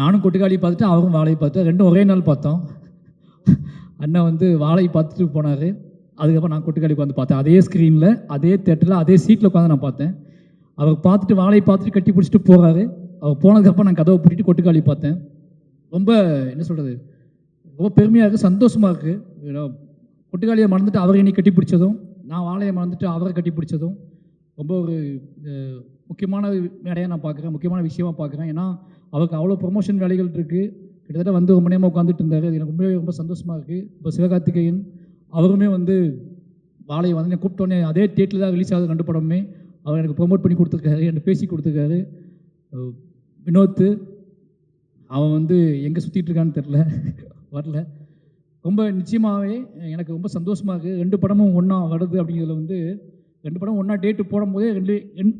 நானும் கொட்டுக்காளி பார்த்துட்டு அவரும் வாழையை பார்த்து ரெண்டும் ஒரே நாள் பார்த்தோம். அண்ணன் வந்து வாழை பார்த்துட்டு போனார். அதுக்கப்புறம் நான் கொட்டுக்காளி உட்காந்து பார்த்தேன். அதே ஸ்க்ரீனில் அதே தேட்டரில் அதே சீட்டில் உட்காந்து நான் பார்த்தேன். அவர் பார்த்துட்டு வாழையை பார்த்துட்டு கட்டி பிடிச்சிட்டு போகிறாரு அவர் போனதுக்கப்புறம் நான் கதவை பூட்டிட்டு கொட்டுக்காளி பார்த்தேன். ரொம்ப என்ன சொல்கிறது ரொம்ப பெருமையாக இருக்குது சந்தோஷமாக இருக்குது கொட்டுக்காளியை மறந்துட்டு அவரை என்னை கட்டி பிடிச்சதும் நான் வாழையை மறந்துட்டு அவரை கட்டி பிடிச்சதும் ரொம்ப ஒரு முக்கியமான மேடையாக நான் பார்க்குறேன் முக்கியமான விஷயமாக பார்க்குறேன். ஏன்னா அவருக்கு அவ்வளோ ப்ரொமோஷன் வேலைகள் இருக்குது கிட்டத்தட்ட வந்து ரொம்ப நேரமாக உட்காந்துட்டு இருந்தார். அது எனக்கு ரொம்பவே ரொம்ப சந்தோஷமாக இருக்குது இப்போ சிவகார்த்திகேயன் அவருமே வந்து வாழையை வந்து என்னை கூப்பிட்டோன்னே அதே டேட்டில் தான் ரிலீஸ் ஆகுது ரெண்டு படமே அவர் எனக்கு ப்ரொமோட் பண்ணி கொடுத்துருக்காரு. எனக்கு பேசி கொடுத்துருக்காரு. வினோத் அவன் வந்து எங்கே சுற்றிட்டு இருக்கான்னு தெரில வரல. ரொம்ப நிச்சயமாகவே எனக்கு ரொம்ப சந்தோஷமாக இருக்குது ரெண்டு படமும் ஒன்றா வருது அப்படிங்கிறதுல வந்து ரெண்டு படம் ஒன்றா டேட்டு போடும்போதே ரெண்டு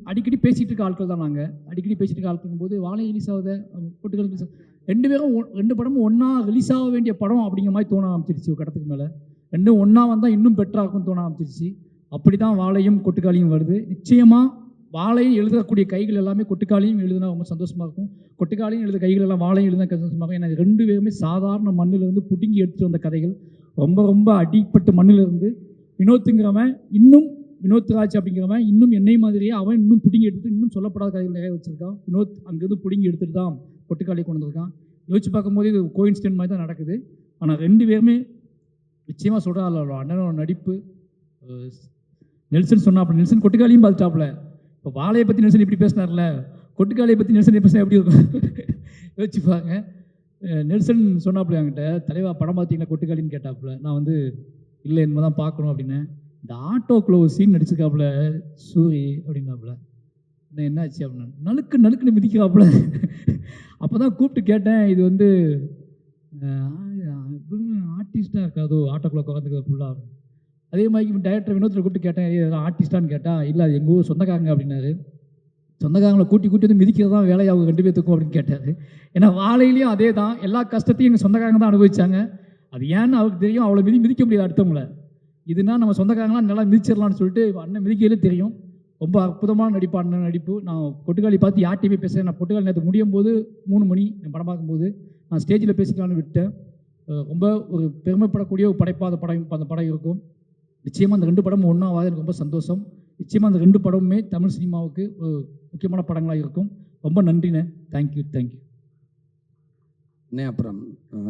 அடிக்கடி பேசிகிட்டு இருக்க ஆட்கள் தான் நாங்கள் அடிக்கடி பேசிகிட்டு இருக்க ஆட்கள் போது வாழை ரிலீஸ் ஆகுது பொட்டுகள் ரிலீஸ் ரெண்டு பேரும் ஒ- ரெண்டு படமும் ஒன்றா ரிலீஸ் ஆக வேண்டிய படம் அப்படிங்கிற மாதிரி தோண ஆரம்பிச்சிருச்சு ஒரு கடத்துக்கு மேலே. ரெண்டும் ஒன்றா வந்தால் இன்னும் பெட்டராக தோண ஆரம்பிச்சிருச்சு. அப்படி தான் வாழையும் கொட்டுக்காளியும் வருது. நிச்சயமாக வாழையும் எழுதக்கூடிய கைகள் எல்லாமே கொட்டுக்காளியும் எழுதுனா ரொம்ப சந்தோஷமாக இருக்கும். கொட்டுக்காளியும் எழுத கைகள் எல்லாம் வாழையும் எழுதினா சந்தோஷமாக இருக்கும். ஏன்னா ரெண்டு பேருமே சாதாரண மண்ணிலிருந்து புடுங்கி எடுத்துகிட்டு வந்த கதைகள். ரொம்ப ரொம்ப அடிப்பட்டு மண்ணில் இருந்து. வினோத்துங்கிறவன் இன்னும் வினோத் ராஜ் அப்படிங்கிறவன் இன்னும் என்னை மாதிரியே அவன் இன்னும் பிடுங்கி எடுத்து இன்னும் சொல்லப்படாத கதைகள் நிறைய வச்சிருக்கான். வினோத் அங்கேருந்து பிடுங்கி எடுத்துட்டு தான் பொட்டுக்காளி கொண்டு வந்திருக்கான். யோசிச்சு பார்க்கும்போது இது கோயின்ஸ்டன்ட் மாதிரி தான் நடக்குது. ஆனால் ரெண்டு பேருமே நிச்சயமாக சொல்கிறாள் அவ்வளோ அண்ணனோட நடிப்பு நெல்சன் நெல்சன் சொன்னாப்புல நெல்சன் கொட்டுக்காளியும் பார்த்துட்டாப்புல இப்போ வாழையை பற்றி நெல்சன் இப்படி பேசினார்ல? கொட்டுக்காளியை பற்றி நெல்சன் பேசினா எப்படி இருக்கும்? யோசிச்சு பாருங்க. நெல்சன் சொன்னாப்புல என்கிட்ட தலைவா படம் பார்த்தீங்களா? கொட்டுக்காளின்னு கேட்டாப்புல நான் வந்து இல்லை என்னமோ தான் பார்க்கணும் அப்படின்னு. இந்த ஆட்டோக்குள்ள ஒரு சீன் நடிச்சிருக்காப்புல சூரி அப்படின்னாப்புல. என்ன என்னாச்சு அப்படின்னு. நழுக்கு நழுக்குன்னு மிதிக்கிறாப்புல. அப்போ தான் கூப்பிட்டு கேட்டேன் இது வந்து ஆர்டிஸ்டாக இருக்காதோ ஆட்டோக்குள்ள உட்காந்துக்க ஃபுல்லாக அதே மாதிரி டைரக்டர் வினோத்தில் கூப்பிட்டு கேட்டேன் இதெல்லாம் ஆர்டிஸ்டான்னு கேட்டால் இல்லை அது எங்கள் ஊர் சொந்தக்காரங்க அப்படின்னாரு. சொந்தக்காரங்களை கூட்டி கூட்டி வந்து மிதிக்கிறது தான் வேலையாகும் ரெண்டு பேர்த்துக்கும் அப்படின்னு கேட்டார். ஏன்னா வாழையிலையும் அதே தான் எல்லா கஷ்டத்தையும் எங்கள் சொந்தக்காரங்க தான் அனுபவிச்சாங்க. அது ஏன்னு அவருக்கு தெரியும். அவ்வளோ மிதி மிதிக்க முடியாது அடுத்தவங்கள. இதுனா நம்ம சொந்தக்காரங்களாம் நல்லா மிதிச்சிடலாம்னு சொல்லிட்டு அண்ணன் மிதிக்கையிலே தெரியும். ரொம்ப அற்புதமான நடிப்பு அண்ணன் நடிப்பு. நான் பொட்டுக்காளி பார்த்து யார்ட்டையுமே பேசுகிறேன் நான் பொட்டுக்காளி நேற்று முடியும் போது மூணு மணி நான் படம் பார்க்கும்போது நான் ஸ்டேஜில் பேசிக்கலாம்னு விட்டேன். ரொம்ப ஒரு பெருமைப்படக்கூடிய ஒரு படைப்பாக அந்த படம் அந்த படம் இருக்கும். நிச்சயமாக அந்த ரெண்டு படமும் ஒன்றாவது எனக்கு ரொம்ப சந்தோஷம். நிச்சயமாக அந்த ரெண்டு படமுமே தமிழ் சினிமாவுக்கு ஒரு முக்கியமான படங்களாக இருக்கும். ரொம்ப நன்றிண்ணே. தேங்க்யூ தேங்க்யூ அண்ணே அப்புறம்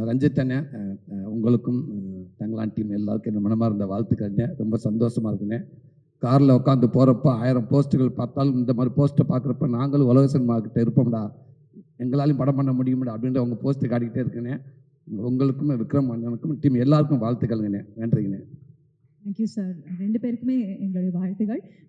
ரஞ்சித் அண்ணே உங்களுக்கும் தங்களான் டீம் எல்லாருக்கும் என்ன மனமார்ந்த வாழ்த்துக்கள்ண்ணே ரொம்ப சந்தோஷமாக இருக்குண்ணே. காரில் உட்காந்து போகிறப்ப ஆயிரம் போஸ்ட்டுகள் பார்த்தாலும் இந்த மாதிரி போஸ்ட்டை பார்க்குறப்ப நாங்களும் உலக சினிமாக்கிட்ட இருப்போம்டா. எங்களாலையும் படம் பண்ண முடியும்டா அப்படின்ற உங்கள் போஸ்ட்டு காட்டிக்கிட்டே இருக்குண்ணே. உங்களுக்கும் விக்ரம் அண்ணனுக்கும் டீம் எல்லாருக்கும் வாழ்த்துக்கள்ங்கண்ணே. நன்றிங்கண்ணே. தேங்க்யூ சார் ரெண்டு பேருக்குமே எங்களுடைய வாழ்த்துகள்